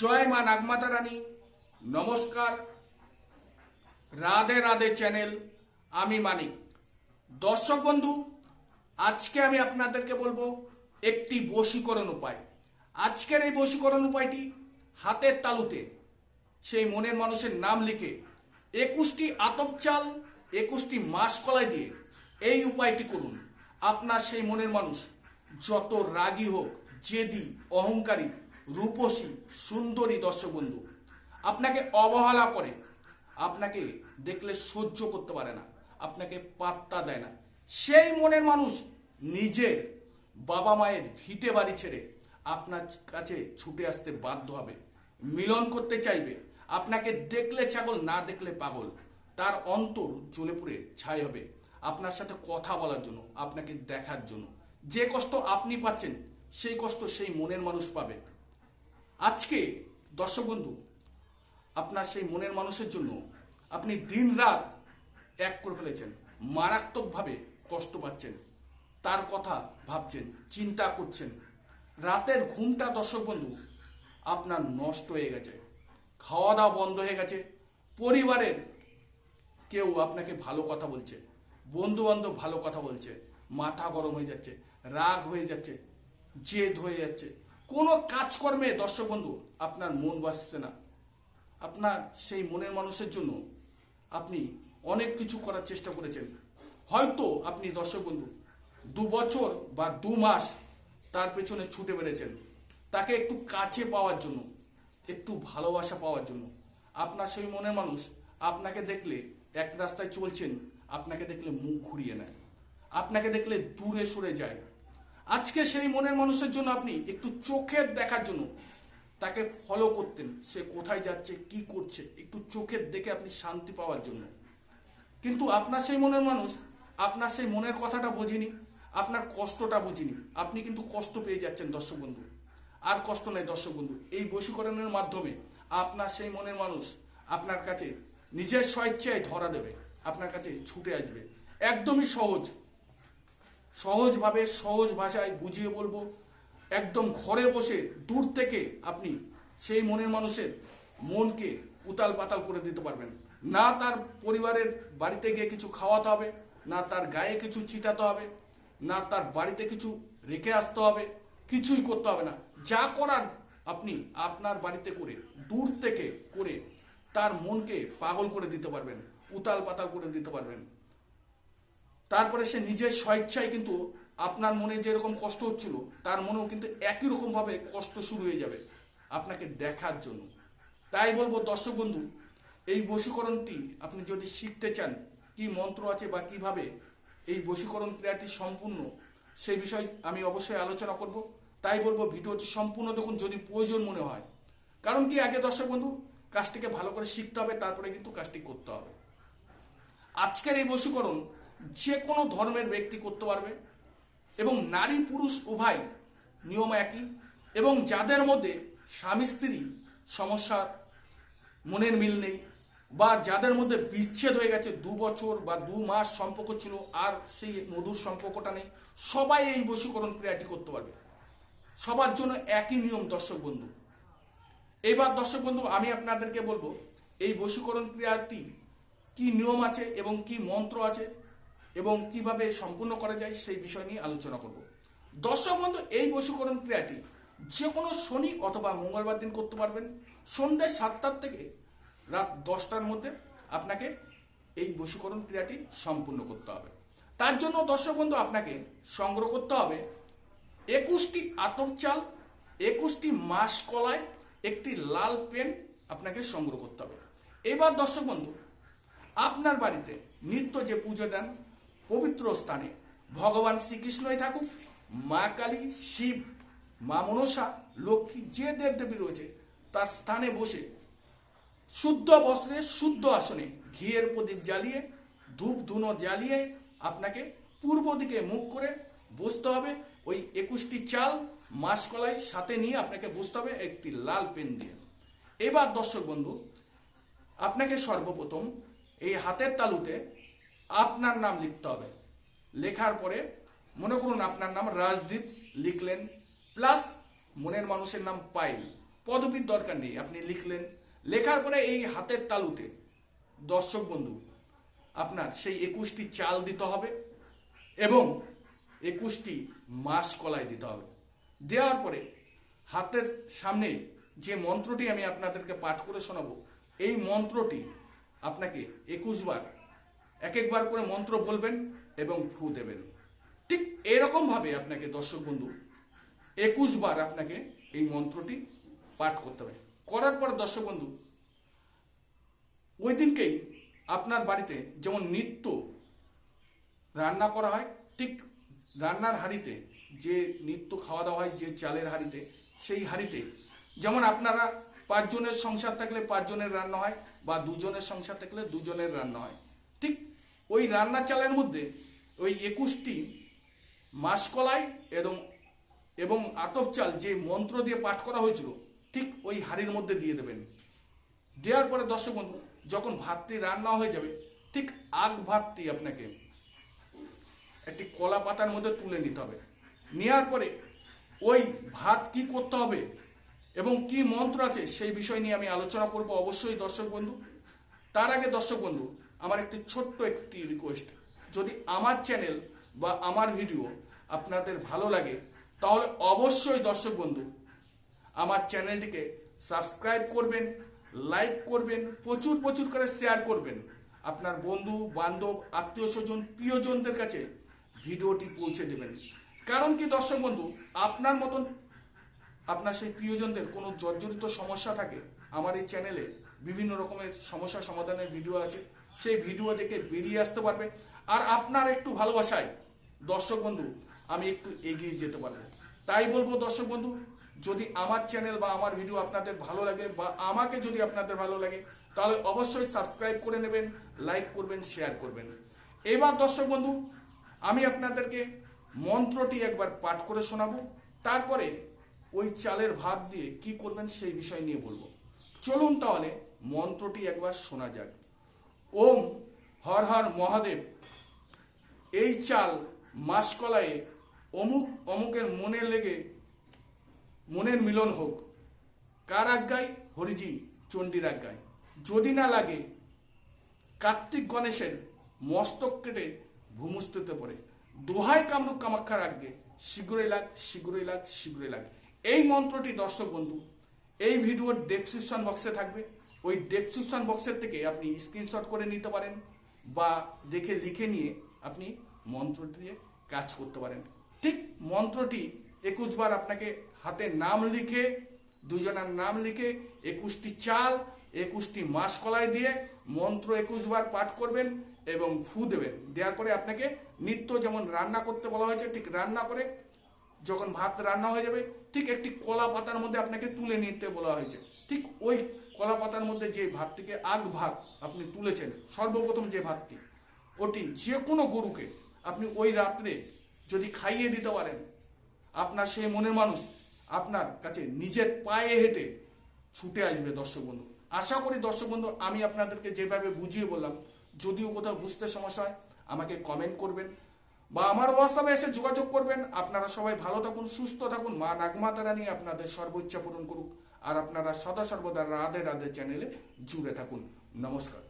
জয় মা নাগমাতা রানী। নমস্কার। রাধে রাধে চ্যানেল, আমি মানিক। দর্শক বন্ধু, আজকে আমি আপনাদেরকে বলব একটি বশীকরণ উপায়। আজকের এই বশীকরণ উপায়টি হাতের তালুতে, সেই মনের মানুষের নাম লিখে একুশটি আতপ চাল, একুশটি মাস কলাই দিয়ে এই উপায়টি করুন। আপনার সেই মনের মানুষ যত রাগী হোক, জেদি, অহংকারী রূপসী, সুন্দরী দর্শক বন্ধু আপনাকে অবহেলা করে, আপনাকে দেখলে সহ্য করতে পারে না, আপনাকে পাত্তা দেয় না। সেই মনের মানুষ নিজের বাবা মায়ের ভিটে বাড়ি ছেড়ে আপনার কাছে ছুটে আসতে বাধ্য হবে, মিলন করতে চাইবে। আপনাকে দেখলে ছাগল, না দেখলে পাগল, তার অন্তর জ্বলে পুড়ে ছাই হবে। আপনার সাথে কথা বলার জন্য, আপনাকে দেখার জন্য। যে কষ্ট আপনি পাচ্ছেন, সেই কষ্ট সেই মনের মানুষ পাবে। আজকে, দর্শক বন্ধু, আপনার সেই মনের মানুষের জন্য আপনি দিন রাত এক করে ফেলেছেন, মারাত্মকভাবে কষ্ট পাচ্ছেন, তার কথা ভাবছেন, চিন্তা করছেন। রাতের ঘুমটা, দর্শক বন্ধু, আপনার নষ্ট হয়ে গেছে খাওয়া দাওয়া বন্ধ হয়ে গেছে, পরিবারের কেউ আপনাকে ভালো কথা বলছে বন্ধু বান্ধব ভালো কথা বলছে, মাথা গরম হয়ে যাচ্ছে, রাগ হয়ে যাচ্ছে, জেদ হয়ে যাচ্ছে কোনো কাজকর্মে, দর্শক বন্ধু, আপনার মন বসছে না। আপনার সেই মনের মানুষের জন্য আপনি অনেক কিছু করার চেষ্টা করেছেন। হয়তো আপনি, দর্শক বন্ধু, দু বছর বা দু মাস তার পেছনে ছুটে বেড়েছেন। তাকে একটু কাছে পাওয়ার জন্য, একটু ভালোবাসা পাওয়ার জন্য। আপনার সেই মনের মানুষ আপনাকে দেখলে এক রাস্তায় চলছেন, আপনাকে দেখলে মুখ ঘুরিয়ে নেয়। আপনাকে দেখলে দূরে সরে যায়। আজকে সেই মনের মানুষের জন্য আপনি একটু চোখের দেখার জন্য তাকে ফলো করতেন। সে কোথায় যাচ্ছে, কি করছে, একটু চোখের দেখে আপনি শান্তি পাওয়ার জন্য। কিন্তু আপনার সেই মনের মানুষ, আপনার সেই মনের কথাটা বোঝেনি, আপনার কষ্টটা বুঝিনি। আপনি কিন্তু কষ্ট পেয়ে যাচ্ছেন দর্শক বন্ধু। আর কষ্ট নেই দর্শক বন্ধু। এই বশীকরণের মাধ্যমে আপনার সেই মনের মানুষ আপনার কাছে নিজের স্বেচ্ছায় ধরা দেবে, আপনার কাছে ছুটে আসবে। একদমই সহজ। সহজভাবে সহজ ভাষায় বুঝিয়ে বলব। একদম ঘরে বসে দূর থেকে আপনি সেই মনের মানুষের মনকে উতাল পাতাল করে দিতে পারবেন। না তার পরিবারের বাড়িতে গিয়ে কিছু খাওয়াতে হবে, না তার গায়ে কিছু ছিটাতে হবে, না তার বাড়িতে কিছু রেখে আসতে হবে, কিছুই করতে হবে না। যা করার আপনি আপনার বাড়িতে করে, দূর থেকে করে তার মনকে পাগল করে দিতে পারবেন, উতাল পাতাল করে দিতে পারবেন। তারপরে সে নিজের স্বেচ্ছায় কিন্তু আপনার মনে যেরকম কষ্ট হচ্ছিল, তার মনেও কিন্তু একই রকমভাবে কষ্ট শুরু হয়ে যাবে আপনাকে দেখার জন্য। তাই বলব দর্শক বন্ধু, এই বশীকরণটি আপনি যদি শিখতে চান, কি মন্ত্র আছে বা কীভাবে এই বশীকরণ ক্রিয়াটি সম্পূর্ণ সেই বিষয় আমি অবশ্যই আলোচনা করব। তাই বলব ভিডিওটি সম্পূর্ণ দেখুন যদি প্রয়োজন মনে হয়। কারণ কি, আগে দর্শক বন্ধু, কাজটিকে ভালো করে শিখতে হবে, তারপরে কিন্তু কাজটি করতে হবে। আজকের এই বশীকরণ যে কোনো ধর্মের ব্যক্তি করতে পারবে এবং নারী পুরুষ উভয় নিয়ম একই এবং যাদের মধ্যে স্বামী স্ত্রী সমস্যা মনের মিল নেই বা যাদের মধ্যে বিচ্ছেদ হয়ে গেছে দু বছর বা দু মাস সম্পর্ক ছিল আর সেই মধুর সম্পর্কটা নেই, সবাই এই বশীকরণ ক্রিয়াটি করতে পারবে। সবার জন্য একই নিয়ম, দর্শক বন্ধু। এবার দর্শক বন্ধু, আমি আপনাদেরকে বলব, এই বশীকরণ ক্রিয়াটি কি নিয়ম আছে এবং কি মন্ত্র আছে এবং কীভাবে সম্পূর্ণ করা যায় সেই বিষয় নিয়ে আলোচনা করব। দর্শক বন্ধু, এই বশীকরণ ক্রিয়াটি যে কোনো শনি অথবা মঙ্গলবার দিন করতে পারবেন। সন্ধ্যে সাতটার থেকে রাত দশটার মধ্যে আপনাকে এই বশীকরণ ক্রিয়াটি সম্পূর্ণ করতে হবে। তার জন্য দর্শক বন্ধু, আপনাকে সংগ্রহ করতে হবে একুশটি আতপ চাল, একুশটি মাস কলায় একটি লাল পেন আপনাকে সংগ্রহ করতে হবে। এবার দর্শক বন্ধু, আপনার বাড়িতে নিত্য যে পুজো দেন পবিত্র স্থানে। ভগবান শ্রীকৃষ্ণই থাকুক, মা কালী, শিব, মা মনসা, লক্ষ্মী, যে দেবদেবী রয়েছে, তার স্থানে বসে শুদ্ধ বস্ত্রে শুদ্ধ আসনে ঘিয়ের প্রদীপ জ্বালিয়ে, ধূপ ধুনো জ্বালিয়ে আপনাকে পূর্ব দিকে মুখ করে বসতে হবে। ওই একুশটি চাল মাসকলাই সাথে নিয়ে আপনাকে বসতে হবে একটি লাল পেন দিয়ে। এবার দর্শক বন্ধু, আপনাকে সর্বপ্রথম এই হাতের তালুতে আপনার নাম লিখতে হবে। লেখার পরে মনে করুন আপনার নাম রাজদীপ লিখলেন প্লাস মনের মানুষের নাম পাইল পদবীর দরকার নেই, আপনি লিখলেন। লেখার পরে এই হাতের তালুতে, দর্শক বন্ধু, আপনার সেই একুশটি চাল দিতে হবে এবং একুশটি মাস কলাই দিতে হবে। দেওয়ার পরে হাতের সামনে যে মন্ত্রটি আমি আপনাদেরকে পাঠ করে শোনাবো, এই মন্ত্রটি আপনাকে একুশ বার এক একবার করে মন্ত্র বলবেন এবং ফু দেবেন। ঠিক এরকম ভাবে আপনাকে দর্শক বন্ধু একুশ বার আপনাকে এই মন্ত্রটি পাঠ করতে হবে। করার পর দর্শক বন্ধু ওই দিনকেই আপনার বাড়িতে যেমন নিত্য রান্না করা হয়, ঠিক রান্নার হাঁড়িতে যে নিত্য খাওয়া দাওয়া হয়, যে চালের হাঁড়িতে, সেই হাঁড়িতে যেমন আপনারা পাঁচজনের সংসার থাকলে পাঁচজনের রান্না হয় বা দুজনের সংসার থাকলে দুজনের রান্না হয় ঠিক ওই রান্না চালের মধ্যে ওই একুশটি মাসকলাই এবং এবং আতপ চাল যে মন্ত্র দিয়ে পাঠ করা হয়েছিল, ঠিক ওই হাঁড়ির মধ্যে দিয়ে দেবেন। দেওয়ার পরে দর্শক বন্ধু, যখন ভাতটি রান্না হয়ে যাবে, ঠিক আগ ভাতটি আপনাকে একটি কলা পাতার মধ্যে তুলে নিতে হবে। নেওয়ার পরে ওই ভাত কি করতে হবে এবং কি মন্ত্র আছে সেই বিষয় নিয়ে আমি আলোচনা করব অবশ্যই দর্শক বন্ধু। তার আগে দর্শক বন্ধু আমার একটি ছোট্ট একটি রিকোয়েস্ট যদি আমার চ্যানেল বা আমার ভিডিও আপনাদের ভালো লাগে, তাহলে অবশ্যই দর্শক বন্ধু, আমার চ্যানেলটিকে সাবস্ক্রাইব করবেন লাইক করবেন, প্রচুর প্রচুর করে শেয়ার করবেন। আপনার বন্ধু, বান্ধব, আত্মীয় স্বজন, প্রিয়জনদের কাছে ভিডিওটি পৌঁছে দেবেন। কারণ কি দর্শক বন্ধু, আপনার মতন আপনার সেই প্রিয়জনদের কোনো জর্জরিত সমস্যা থাকে, আমার এই চ্যানেলে বিভিন্ন রকমের সমস্যা সমাধানের ভিডিও আছে। সেই ভিডিও দেখে বেরিয়ে আসতে পারবে। আর আপনার একটু ভালোবাসায়, দর্শক বন্ধু, আমি একটু এগিয়ে যেতে পারব। তাই বলব, দর্শক বন্ধু, যদি আমার চ্যানেল বা আমার ভিডিও আপনাদের ভালো লাগে বা আমাকে যদি আপনাদের ভালো লাগে, তাহলে অবশ্যই সাবস্ক্রাইব করে নেবেন লাইক করবেন শেয়ার করবেন। এবার দর্শক বন্ধু, আমি আপনাদেরকে মন্ত্রটি একবার পাঠ করে শোনাবো। তারপরে ওই চালের ভাত দিয়ে কি করবেন সেই বিষয় নিয়ে বলব। চলুন তাহলে মন্ত্রটি একবার শোনা যাক। ওম হর হর মহাদেব। এই চাল মাসকলায়ে অমুক অমুকের মনে লেগে মনের মিলন হোক। কার আজ্ঞায়? হরিজি চণ্ডীর আজ্ঞায়। যদি না লাগে, কার্তিক গণেশের মস্তক কেটে ভূমস্তুতে পড়ে। দোহাই কামরূপ কামাক্ষার আজ্ঞে, শীঘ্রই লাগ শীঘ্রই লাগ শীঘ্রই লাগ। এই মন্ত্রটি দর্শক বন্ধু, এই ভিডিওর ডেসক্রিপশন বক্সে থাকবে। ওই ডেসক্রিপশন বক্সের থেকে আপনি স্ক্রিনশট করে নিতে পারেন বা দেখে লিখে নিয়ে আপনি মন্ত্রটি দিয়ে কাজ করতে পারেন। ঠিক মন্ত্রটি একুশ বার আপনাকে হাতে নাম লিখে, দুজনের নাম লিখে একুশটি চাল, একুশটি মাস কলাই দিয়ে মন্ত্র একুশ বার পাঠ করবেন এবং ফু দেবেন। দেওয়ার পরে আপনাকে নিত্য যেমন রান্না করতে বলা হয়েছে, ঠিক রান্না করে যখন ভাত রান্না হয়ে যাবে, ঠিক একটি কলা পাতার মধ্যে আপনাকে তুলে নিতে বলা হয়েছে। ঠিক ওই কলা পাতার মধ্যে যে ভাতটিকে আগ ভাত আপনি তুলেছেন, সর্বপ্রথম যে ভাতটি, ওটি যে কোনো গরুকে আপনি ওই রাত্রে যদি খাইয়ে দিতে পারেন, আপনার সেই মনের মানুষ আপনার কাছে নিজের পায়ে হেঁটে ছুটে আসবে দর্শক বন্ধু। আশা করি দর্শক বন্ধু, আমি আপনাদেরকে যেভাবে বুঝিয়ে বললাম, যদিও কোথাও বুঝতে সমস্যা হয়, আমাকে কমেন্ট করবেন বা আমার হোয়াটসঅ্যাপে এসে যোগাযোগ করবেন। আপনারা সবাই ভালো থাকুন, সুস্থ থাকুন। মা নাগমাতারা নিয়ে আপনাদের সর্বোচ্চ পূরণ করুক। আর আপনারা সদা সর্বদা রাধে রাধে চ্যানেলে জুড়ে থাকুন। নমস্কার।